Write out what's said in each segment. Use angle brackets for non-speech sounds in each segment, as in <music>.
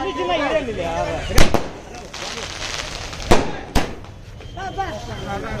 ముందర తీసుకో అట్లా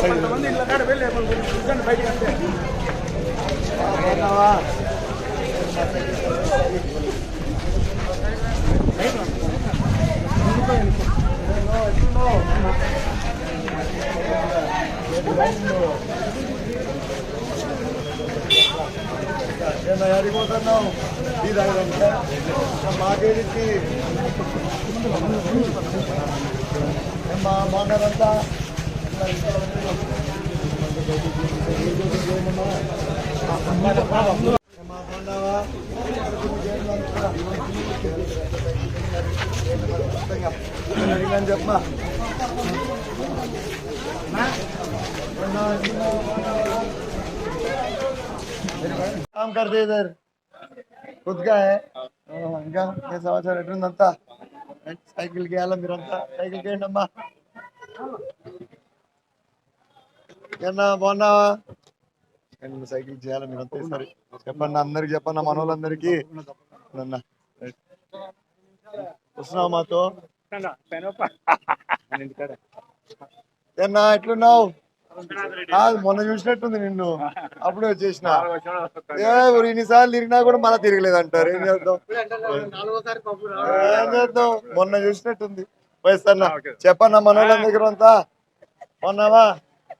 కొంతమంది ఇళ్ళ కాడ వెళ్ళి కూర్చొని బయటకు వస్తే ఎట్లుందో ఏమన్నా అడిగిపోతున్నావు టీ తాగడానికి మాకేది ఏమ్మా బాగున్నారంతా ఏమ్మా బాగున్నావా అడిగినాను చెప్పమా काम करते इधर खुद का है ఇంకా ఏ సమాచారం ఎట్లుందంతా సైకిల్ కి వెళ్ళం మీరంతా సైకిల్ కి ఏంటమ్మా ఏమన్నా బాగున్నావా నేను సైకిల్ చేయాలి మీరంతా సరే చెప్పండి అందరికి చెప్పండి మన వాళ్ళందరికీ అన్న వస్తున్నావు మాతో ఏమన్నా ఎట్లున్నావు కాదు, మొన్న చూసినట్టుంది నిన్ను. అప్పుడే వచ్చేసిన. ఏ ఊరు ఇన్నిసార్లు తిరిగినా కూడా మళ్ళీ తిరగలేదు అంటారు ఏం చేద్దాం? ఏం చేద్దాం? మొన్న చూసినట్టుంది. వయసన్న చెప్పన్నా మన దగ్గర అంతా. మొన్నవా?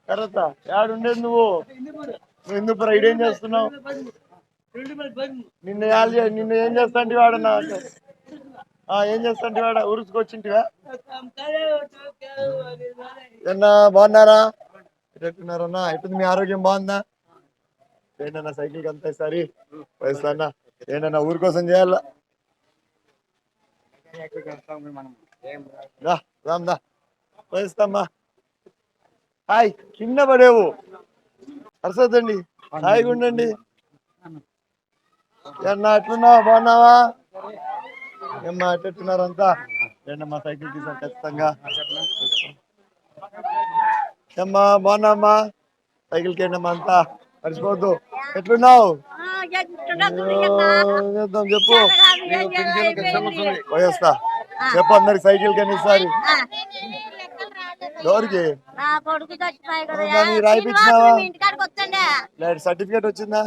కరెక్టా ఏడుండేది నువ్వు? నువ్వు ఎందుకు ఇడేం చేస్తున్నావు? నిన్న నిన్న ఏం చేస్తాంటి వాడు నాకు ఆ, ఏం చేస్తాంటి వాడ ఊరుసుకొచ్చింటివా ఏమన్నా బాగున్నారా? ఎట్టున్నారన్నా ఎట్టుంది మీ ఆరోగ్యం బాగుందా? ఏంటన్నా సైకిల్ అంతా సరి వయసు ఏంటన్నా ఊరి కోసం చేయాలా? రా రామ్ దా. వయస్తమ్మా హాయ్ కింద పడేవు. అరసద్దండి హాయిగా ఉండండి ఏమన్నా ఎట్లున్నావా బాగున్నావా? ఏమ్మా ఎట్టున్నారంతా ఏంటమ్మా సైకిల్ తీసాం ఖచ్చితంగా? ఏమ్మా బాగున్నామ్మా సైకిల్కి ఏంటమ్మా అంతా. మర్చిపోవద్దు. ఎట్లున్నావు? చేద్దాం చెప్పు. పోయేస్తా. చెప్పు అందరికి సైకిల్కి ఎన్నిసారి ఎవరికి? రాయిపించినావా? సర్టిఫికేట్ వచ్చిందా?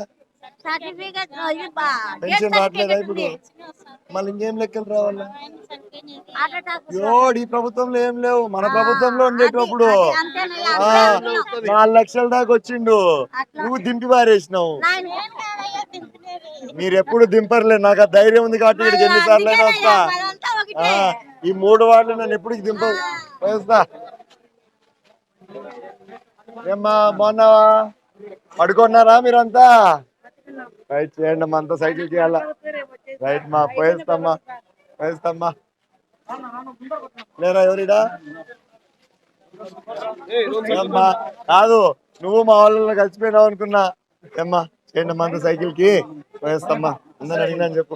సర్టిఫికేట్ పెన్షన్ రావట్లేదా ఇప్పుడు. మళ్ళీ ఇంకేం లెక్కలు రావాలా? ఈ ప్రభుత్వంలో ఏం లేవు. మన ప్రభుత్వంలో ఉండేటప్పుడు. నాలుగు లక్షల దాకా వచ్చిండు. నువ్వు దింపి పారేసినావు. మీరు ఎప్పుడు దింపర్లే. నాకు ఆ ధైర్యం ఉంది కాబట్టి ఇక్కడికి ఎన్నిసార్లు అయినా వస్తా. ఈ మూడు వార్డులు నన్ను ఎప్పుడు దింపవు. వస్తా. ఏమ్మా బాగున్నావా? పడుకున్నారా మీరంతా? రైట్ చేయండి అమ్మా అంతా సైకిల్ చేయాలా రైట్ మా పోయేస్తామ్మా పోయేస్తామ్మా లేరా ఎవరిడా? ఏమ్మా కాదు నువ్వు మా వాళ్ళలో కలిసిపోయినావు అనుకున్నా. ఏమ్మా చేయండి అమ్మా అంతా సైకిల్కి పోయేస్తామ్మా అందరు అడిగినా అని చెప్పు.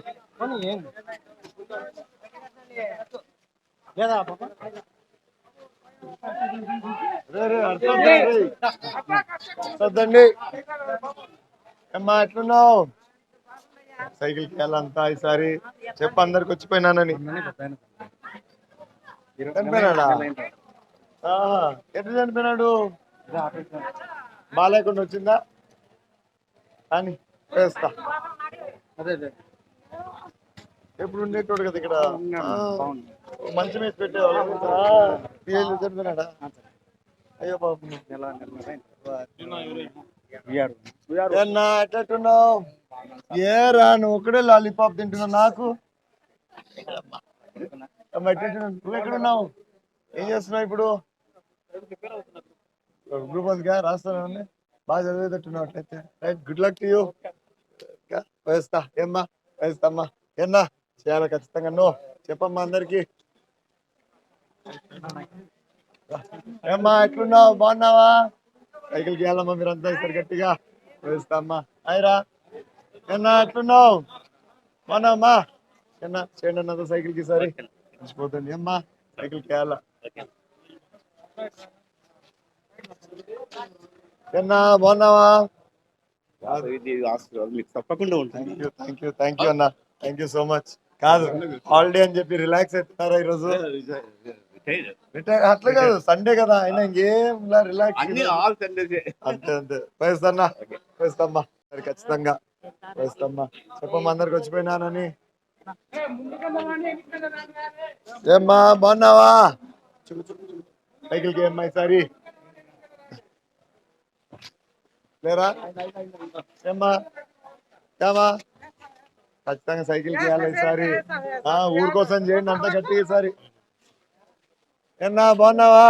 లేదా పాప? అమ్మా ఎట్లున్నావు? సైకిల్కి వెళ్ళంతా ఈసారి. చెప్పు అందరికి వచ్చిపోయినానని. చనిపోయినాడా. ఎట్లా చనిపోయినాడు? బాగాలేకుండా వచ్చిందా? అని వేస్తా. ఎప్పుడు ఉండేటోడు కదా ఇక్కడ. మంచి మీద పెట్టేవాళ్ళు. చనిపోయినాడా? అయ్యో బాబు. నెల నెల ఏ రా నువ్వు ఒకడే లాలీపాప్ తింటున్నావు నాకు? నువ్వు ఎక్కడున్నావు? ఏం చేస్తున్నావు ఇప్పుడు? గ్రూప్ అందుగా రాస్తాను బాగా చదివేటట్టున్నావు అట్లయితే. Right good luck to you వేస్తా ఏమ్మా వేస్తామ్మా ఏన్నా చేయాలి ఖచ్చితంగా? నువ్వు చెప్పమ్మా అందరికి. ఏమ్మా ఎట్లున్నావు? బాగున్నావా? సైకిల్ చేయాలమ్మా మీరంతా ఇస్తారు గట్టిగా. వేస్తామ్మా. అయిరా ఏన్నా ఎట్లున్నావు బాగున్నావమ్మా ఏన్నా చేయండి అన్నది సైకిల్కి సరే. మర్చిపోతుంది. అమ్మా సైకిల్ బాగున్నావా? మీకు తప్పకుండా ఉంటుంది థ్యాంక్ యూ థ్యాంక్ యూ అన్న. థ్యాంక్ యూ సో మచ్ కాదు హాలిడే అని చెప్పి రిలాక్స్ అవుతున్నారా ఈ రోజు రిటైర్ అట్లా కాదు సండే కదా అయినా ఇంకేం రిలాక్స్ అన్ని ఆల్ సండేస్ అంతే అంతే. వేస్తాన్నా వేస్తామ్మా మరి ఖచ్చితంగా. వేస్తామ్మా చెప్పమ్మా అందరికి వచ్చిపోయినానని. ఏమ్మా బాగున్నావా? సైకిల్కి ఏమ్మా ఈసారి? లేరా? ఏమ్మా? ఏమా ఖచ్చితంగా సైకిల్ చేయాలి ఈసారి. ఆ, ఊరు కోసం చేయండి అంత గట్టిగా ఈసారి. ఏన్నా బాగున్నావా?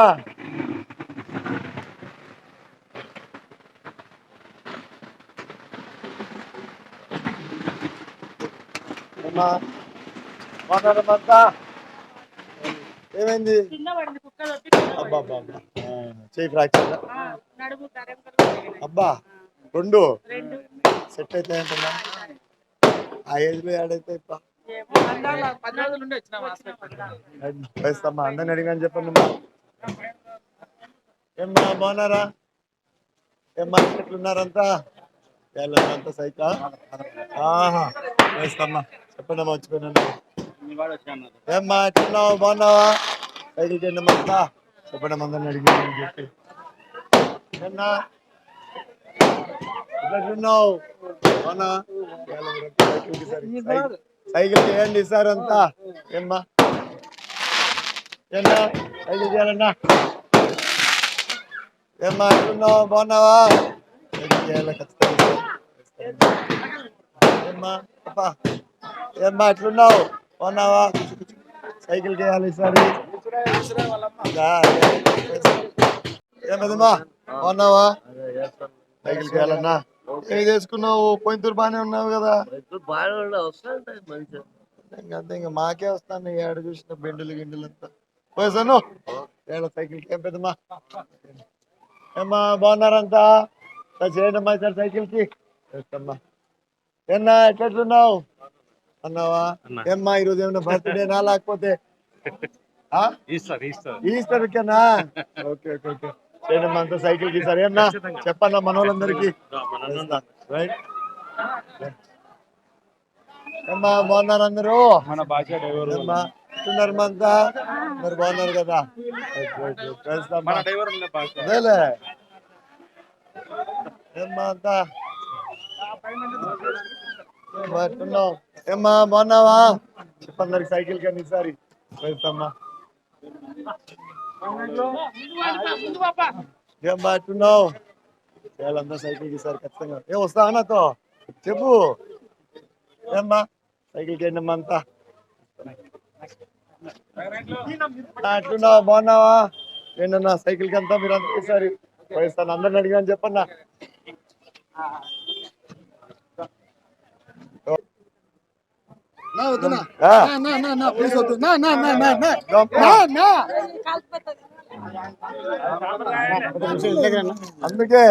ఏమైంది? అబ్బా అబ్బా చేయి ఫ్రాక్చర్? అబ్బా రెండు? సెట్ అయితే అంటున్నా ఆ ఏజ్లో ఏడైతే ఇప్ప అందరిని అడిగాని చెప్పండి ఏమ్మా బాగున్నారా? ఏమ్మా ఎట్లున్నారంతా? వాళ్ళంతా సైకా? ఆహా వేస్తామ్మా చెప్పండి అమ్మా వచ్చిపోయినాను ఏమ్మా ఎట్లున్నావు బాగున్నావా? సైకిల్ చేయండి అంతా చెప్పండి అందరిని అడిగాను చెప్పి. ఏమ్మా ఎట్లున్నావు? బాగున్నా సైకిల్కి సరి సైకిల్ చేయండి సార్ అంతా. ఏమ్మా? ఏమ్మా? సైకిల్ చేయాలన్నా? ఏమ్మా ఎట్లున్నావు బాగున్నావా? సైకిల్ చేయాలి ఖచ్చితంగా. ఏమ్మా? అప్పా ఏమ్మా ఎట్లున్నావు? బాగున్నావా? సైకిల్ చేయాలి సార్. ఏమదమ్మా బాగున్నావా? సైకిల్ చేయాలన్నా? ఏం చేసుకున్నావు? బాగానే ఉన్నావు కదా. అంతే ఇంకా మాకే వస్తాను. ఏడు చూసిన బెండులు గిండులు అంతా. పోయేసాను ఏళ్ళ సైకిల్. ఏం పెద్దమ్మా? ఏమ్మా బాగున్నారంతా చేయండి అమ్మా సార్ సైకిల్కి వేస్తమ్మా ఏన్నా ఎట్లున్నావు? అన్నావా? ఏమ్మా ఈరోజు ఏమన్నా బర్త్డేనా లేకపోతే? Easter Easter Easter okay okay okay. అంతా సైకిల్కి సరే అన్నా. చెప్పన్నా మన వాళ్ళందరికీ రైట్. ఏమ్మా బాగున్నారు అందరూ? మన భాష డ్రైవర్. మరి బాగున్నారు కదా? అదేలే ఏమ్మా అంతా? ఏమ్మా, బాగున్నావా? చెప్పందరికి సైకిల్ కానీ ఈసారి. వేస్తామ్మా ఏం పాప ఏమ్మా ఎట్లున్నావు వాళ్ళంతా సైకిల్కి ఈసారి ఖచ్చితంగా. ఏ వస్తా నాతో చెప్పు. ఏమ్మా? సైకిల్కి అంతా. ఆ, బాగున్నావా? ఏంటన్నా సైకిల్కి అంతా మీరు అంతా ఈసారి పోయిస్తాను. అందరిని అడిగాను చెప్పన్నా. అందుకే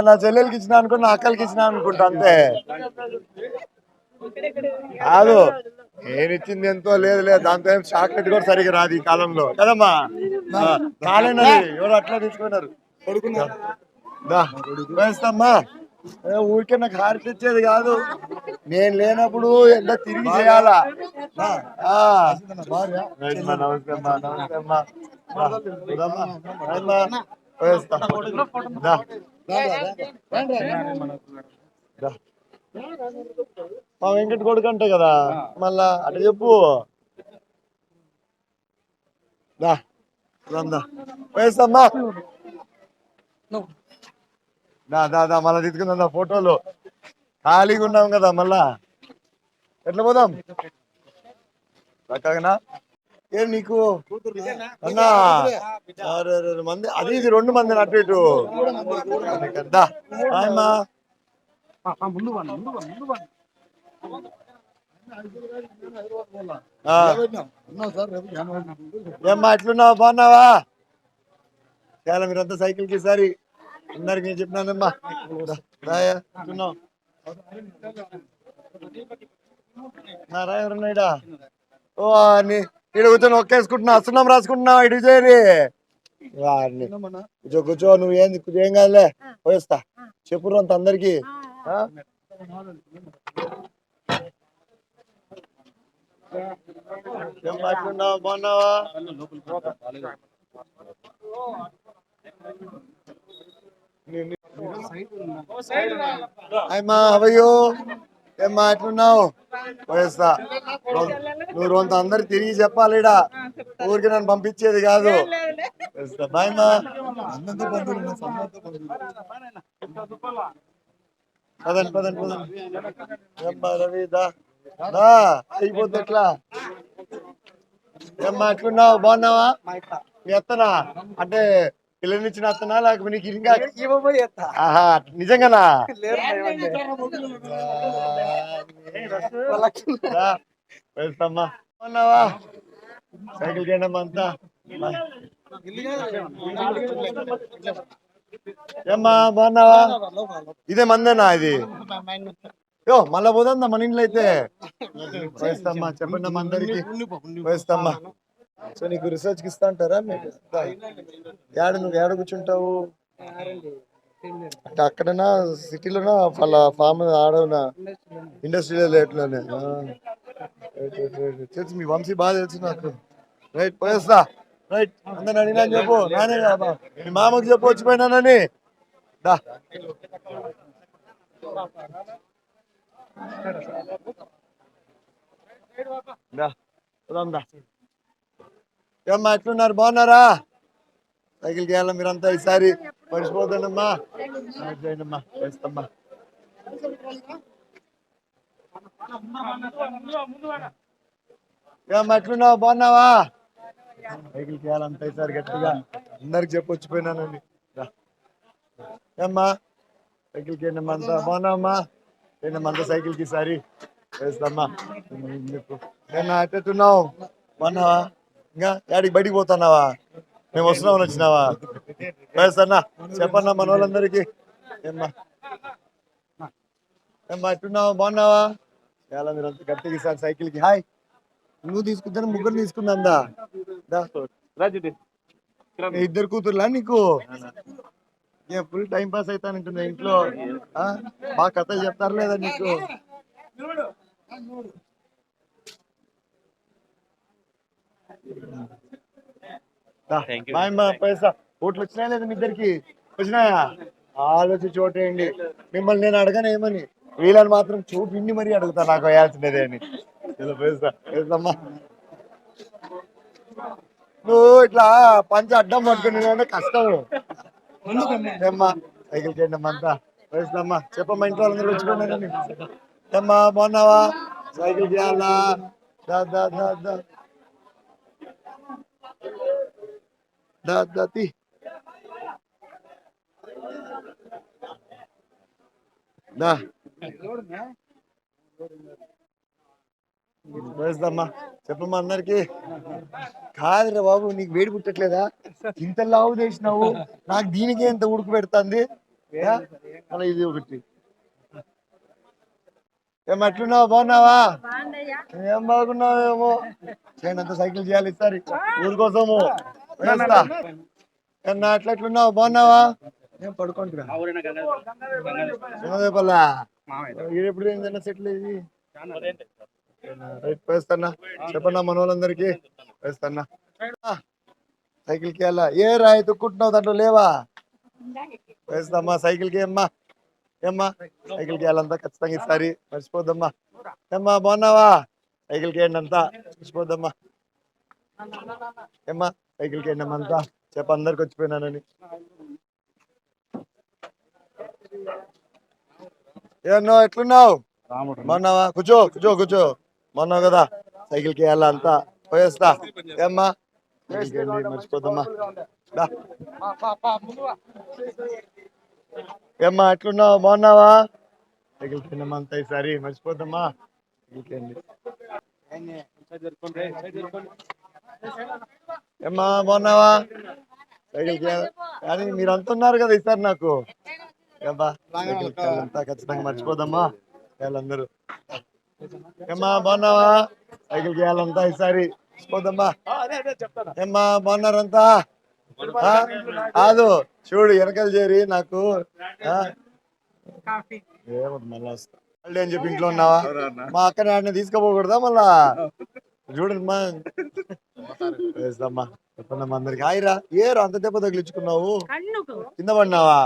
నా చెల్లెలకి ఇచ్చిన అనుకుని నా అక్కలకి ఇచ్చిన అనుకుంటా అంతే. కాదు నేను ఇచ్చింది ఎంతో లేదు లేదు. దాంతో ఏం చాక్లెట్ కూడా సరిగా రాదు ఈ కాలంలో. కదమ్మా? ఆ, కాలేనది. ఎవరు అట్లా తీసుకున్నారు? పడుకున్నారు దా, వేస్తామ్మా. ఊరికే నాకు హారతి తెచ్చేది కాదు. నేను లేనప్పుడు ఎంత తిరిగి చేయాలా. మా వెంకట కొడుకు అంటే కదా. మళ్ళా అటు చెప్పు. వేస్తామ్మా. దా దా దా మళ్ళా తీసుకుందాం దా ఫోటోలు. ఖాళీగా ఉన్నాం కదా మళ్ళా. ఎట్లా పోదాం? చక్కగానా ఏం నీకు? అన్నా. మంది అది ఇది రెండు మంది అటు ఇటు. ఏమ్మా ఎట్లున్నావు? బాగున్నావా? చాలా మీరంతా సైకిల్కి ఈసారి? అందరికి నేను చెప్పినానమ్మా దా, దాయా, నా రా ఓ అని ఈడ కూర్చొని ఒక్కేసుకుంటున్నా అస్తున్నాం రాసుకుంటున్నావు ఇటు చేరి వారిని కూర్చో కూర్చో నువ్వు ఏం ఏం కాదులే. పోయిస్తా. చెప్పు అంత అందరికి. ఏం మాట్లాడినావు బాగున్నావా? అయ్యమ్మా అవయ్యో ఏం ఎట్లున్నావు వయస్సా? నువ్వు రొంత అందరు తిరిగి చెప్పాలిడా? ఊరికి నన్ను పంపించేది కాదు. పోయిస్తా అన్నంత బంధువులు పదండి పదండి పదండి. ఏమ్మా రవి దా. అయిపోతుంది ఎట్లా? ఏమ్మా ఎట్లున్నావు? బాగున్నావా? మీ ఎత్తనా అంటే పిల్లనిచ్చిన అత్తనా లేకపోతే నీకు ఇంకా ఆహా నిజంగానా? వెళ్తామ్మా. బాగున్నావా సైకిల్ చేయడమ్మా అంతా. ఏమ్మా బాగున్నావా? ఇదే మందేనా ఇది? యో మళ్ళా పోదా మన ఇంట్లో అయితే? <laughs> వేస్తామ్మా చెప్పండి అందరికి. వేస్తామ్మా సో నీకు రీసెర్చ్కి ఇస్తా అంటారా మీకు ఏడ నువ్వు ఏడ కూర్చుంటావు? అంటే అక్కడనా సిటీలోనా అలా ఫామ్ ఆడవునా? ఇండస్ట్రియల్ రేట్లోనే తెలుసు మీ వంశీ బాగా తెలుసు నాకు. రైట్ పోయేస్తా రైట్ అందరిని అడిగినా చెప్పు. నానే మీ మామకు చెప్పు వచ్చిపోయినానని దా. దా. దా ఏమ్మా ఎట్లున్నారు? బాగున్నారా? సైకిల్ చేయాలా మీరంతా ఈసారి? మర్చిపోతానమ్మా చేయండమ్మా వేస్తామ్మా ఏమ్మా ఎట్లున్నావు? బాగున్నావా? సైకిల్ చేయాలంతా ఈసారి గట్టిగా అందరికి చెప్పి వచ్చిపోయినానండి. ఏమ్మా సైకిల్కి ఏంటమ్మా అంతా? బాగున్నావమ్మా? ఏంటమ్మా అంతా సైకిల్కి ఈసారి. వేస్తామ్మా నేను అట్టెట్టున్నావు బాగున్నావా? ఇంకా యాడికి బయటికి పోతున్నావా? మేము వస్తున్నామని వచ్చినావా? వేస్తన్నా చెప్పన్నా మన వాళ్ళందరికీ ఏమ్మా? ఏమ్మా ఎట్టున్నావా? బాగున్నావా? చాలా మీరు అంత గట్టిగా ఈసారి సైకిల్కి హాయ్. నువ్వు తీసుకుంటాను ముగ్గురు తీసుకుందా ఇద్దరు కూతుర్లా నీకు? ఫుల్ టైం పాస్ అవుతానంటుంది ఇంట్లో. ఆ? బాగా కథ చెప్తారు లేదా నీకు దా, బాయ్ అమ్మా, పైసా. ఓట్లు వచ్చినాయా లేదా మీ ఇద్దరికి? వచ్చినాయా? ఆలోచి చోటేయండి మిమ్మల్ని నేను అడగను ఏమని? వీళ్ళని మాత్రం చూపిండి మరీ అడుగుతా నాకు వేయాల్సినదే అని. పైసా నువ్వు ఇట్లా పంచ అడ్డం పట్టుకుని కష్టం. ఏమ్మా సైకిల్ చేయండి అమ్మా అంతా. చెప్పమ్మా ఇంట్లో వాళ్ళందరూ వచ్చుకోండి ఏమ్మా బాగున్నావా? సైకిల్ చేయాలా? దా దా దా దా. దా వేస్తామ్మా చెప్పమ్మా అందరికి. కాదురా బాబు నీకు వేడి పుట్టట్లేదా? ఇంత లావు చేసినావు. నాకు దీనికి ఎంత ఉడుకు పెడుతుంది. అలా ఇది ఒకటి. ఏం అట్లున్నావు? బాగున్నావా? ఏం బాగున్నావేమో? చేయనంత సైకిల్ చేయాలి ఈసారి. ఊరి కోసము. వేస్తా ఏమన్నా అట్లా ఎట్లున్నావు? బాగున్నావా? ఏం పడుకుంటురా చిన్నదేపల్లా ఎప్పుడు ఏంటన్నా సెటిల్ ఇది రైట్ వేస్తానా చెప్పన్నా మన వాళ్ళందరికీ వేస్తానా సైకిల్కి వెళ్ళా ఏ రాయి తొక్కుంటున్నావు? దాంట్లో లేవా? వేస్తామ్మా సైకిల్కి ఏమ్మా? ఏమ్మా? సైకిల్కి వెళ్ళంతా ఖచ్చితంగా ఈసారి మర్చిపోద్దమ్మా. ఏమ్మా బాగున్నావా? సైకిల్కి అంతా మర్చిపోద్దమ్మా. ఏమ్మా? సైకిల్కి వెళ్ళండి అంతా చెప్ప అందరికి వచ్చిపోయినానని. ఏమన్నా ఎట్లున్నావు? బాగున్నావా? కూర్చో కూర్చో కూర్చో. బాగున్నావు కదా? సైకిల్కి వెళ్ళా అంతా? పోయేస్తా. ఏమ్మా? మర్చిపోద్దమ్మా. ఏమ్మా ఎట్లున్నావు? బాగున్నావా? సైకిల్ అంతా ఈసారి. మర్చిపోద్దమ్మా సైకిల్కి వెళ్ళి ఏమ్మా బాగున్నావా? సైకిల్ కానీ మీరు అంత ఉన్నారు కదా ఈసారి నాకు. వెళ్ళంతా ఖచ్చితంగా మర్చిపోదమ్మా. వాళ్ళందరూ. ఏమ్మా బాగున్నావా? సైకిల్ వెళ్ళంతా ఈసారి మర్చిపోదమ్మా. ఏమ్మా బాగున్నారంతా? కాదు చూడు వెనకాల చేరి నాకు? ఏమొద్దు మళ్ళా వస్తా. మళ్ళీ అని చెప్పి ఇంట్లో ఉన్నావా? మా అక్కని ఆడిని తీసుకుపోకూడదా మళ్ళా? చూడండి మా. వేస్తామ్మా చెప్పండమ్మా అందరికి. హాయిరా ఏరు అంత దెబ్బ తగిలించుకున్నావు? కింద పడినావా?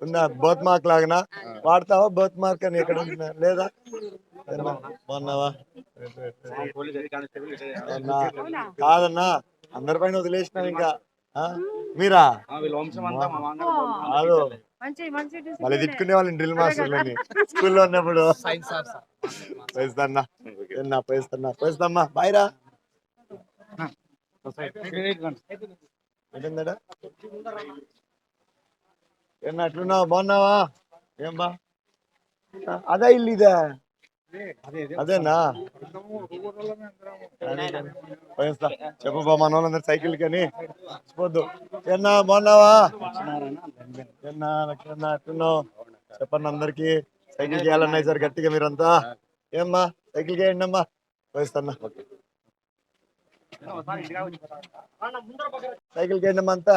ఉందా బర్త్ మార్క్ లాగనా. వాడతావా బర్త్ మార్క్ అని ఎక్కడ? లేదా? బాగున్నావా? కాదన్నా అందరి పైన వదిలేసినాం ఇంకా. ఆ? మీరా? కాదు మళ్ళీ తిట్టుకునే వాళ్ళని డ్రిల్ మాస్టర్లని స్కూల్లో ఉన్నప్పుడు. పోయిస్తాన్నా. ఏన్నా పోయిస్తున్నా. పోయిస్తామ్మా. బాయ్ రా. ఏంటందడా ఏమన్నా అట్లున్నావు? బాగున్నావా? ఏం బా? అదే ఇల్లు ఇదే? అదేనా? పోయిస్తా చెప్పు బా మన వాళ్ళందరూ సైకిల్ కని పోద్దు ఏనా బాగున్నావా? లక్ష్మణ అట్లున్నావు చెప్పండి అందరికి. సైకిల్ వెళ్ళన్నాయి సార్ గట్టిగా మీరంతా. ఏమ్మా సైకిల్కి వేయండి అమ్మా. పోయిస్తాన్నా సైకిల్కి వేయండి అమ్మా అంతా.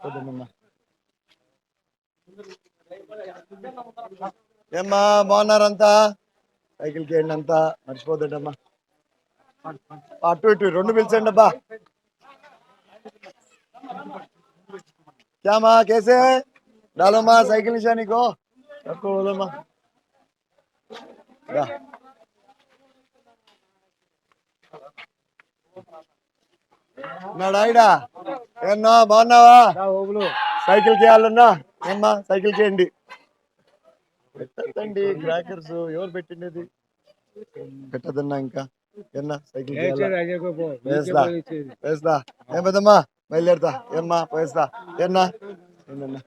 పోద్దమ్మా. ఏమ్మా బాగున్నారంతా? సైకిల్ చేయండి అంతా మర్చిపోతుండమ్మా. అటు ఇటు రెండు పిలిచండి అబ్బా. క్యామా కేసే? డాలమ్మా సైకిల్ ఇచ్చా నీకు? తక్కువ పోదమ్మా నాడాయిడా ఏమన్నా బాగున్నావా? సైకిల్ చేయాలన్నా ఏమ్మా సైకిల్ చేయండి పెట్టద్దండి. క్రాకర్స్ ఎవరు పెట్టిండేది? పెట్టదన్నా ఇంకా. ఏమన్నా సైకిల్ వేస్తా. వేస్తా. ఏం పెద్దమ్మా? బయలుదేరుతా. ఏమ్మా? ఏమన్నా? ఏందన్నా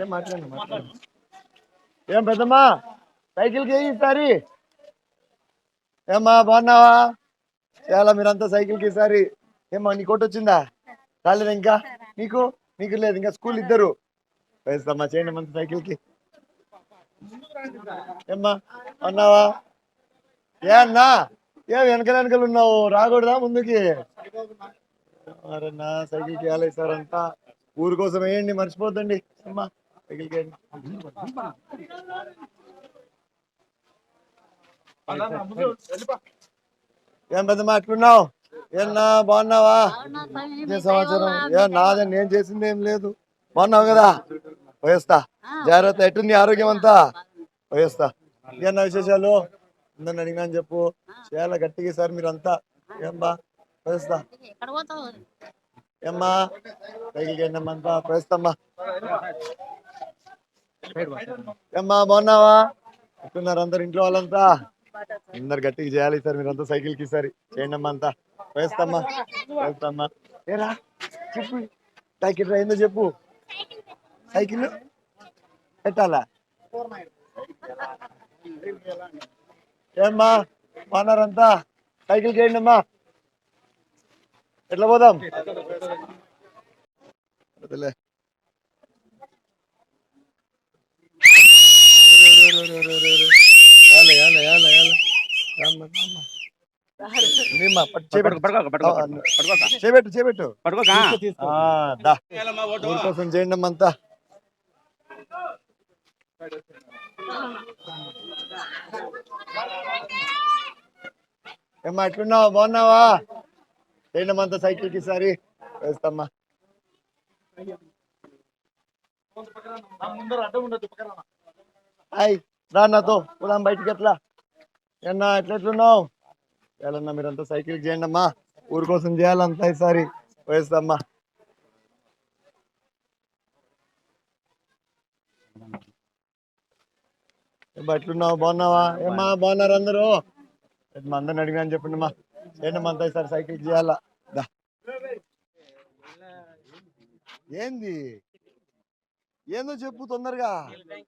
ఏం మాట్లాడండి మాట్లాడండి ఏం పెద్దమ్మా? సైకిల్కి ఏ ఈసారి ఏమ్మా బాగున్నావా? చాలా మీరంతా సైకిల్కి ఈసారి ఏమ్మా నీ కోట్ వచ్చిందా? రాలేదా ఇంకా? నీకు? నీకు లేదు. ఇంకా స్కూల్ ఇద్దరు. వేస్తామ్మా చేయండి మంచి సైకిల్కి ఏమ్మా అన్నావా ఏ అన్నా ఏ వెనక వెనకలు ఉన్నావు రాకూడదా ముందుకి మరన్నా సైకిల్కి వేయాలి సార్ అంతా ఊరి కోసం వేయండి మర్చిపోద్దండి అమ్మా సైకిల్కి వేయండి ఏం పెద్దమ్మా అట్లున్నావు ఏమన్నా బాగున్నావా ఏ సమాచారం ఏ నాదే నేను చేసింది ఏం లేదు బాగున్నావు కదా? పోయేస్తా జాగ్రత్త ఎట్టుంది ఆరోగ్యం అంతా? పోయేస్తా ఏమన్నా విశేషాలు? ఉందని అడిగినాను చెప్పు. చాలా గట్టిగా సార్ మీరంతా? ఏం బా పోయేస్తా ఏమ్మా? పైకి అంతా. పోయేస్తామ్మా ఏమ్మా బాగున్నావా? ఎట్టున్నారు అందరు ఇంట్లో వాళ్ళంతా? అందరు గట్టిగా చేయాలి సార్ మీరంతా సైకిల్కి సరి చేయండి అమ్మా అంతా. వేస్తామ్మా వేస్తామ్మా ఏరా? చెప్పు. సైకిల్ రా ఏందో చెప్పు. సైకిల్ పెట్టాలా ఏమ్మా బాగున్నారంతా సైకిల్ చేయండి అమ్మా ఎట్లా పోదాం వదిలే. యాల, యాల, యాల, యాల. రామ్మ, రామ్మ. నీమ్మ, పట్టు, చేపెట్టు. చేపెట్టు చేపెట్టు ఆ, దా. ఊరి కోసం చేయండి అమ్మ అంతా ఏమ్మా ఎట్లున్నావా? బాగున్నావా? ఏంటమ్మంత అంతా సైకిల్కి సారి వేస్తామ్మా. హాయ్ రా నాతో పోదాం బయటికి ఎట్లా? ఎన్నా ఎట్లా ఎట్లున్నావు? మీరంతా సైకిల్ చేయండి అమ్మా ఊరి కోసం చేయాలంతా ఈసారి. వేస్తామ్మా. ఎట్లున్నావు? బాగున్నావా? ఏమ్మా బాగున్నారు అందరూ? మా అందరిని అడిగా అని చెప్పండి చేయండి అమ్మా అంతా ఈసారి సైకిల్ చేయాలా. ఏంది? ఏందో చెప్పు తొందరగా.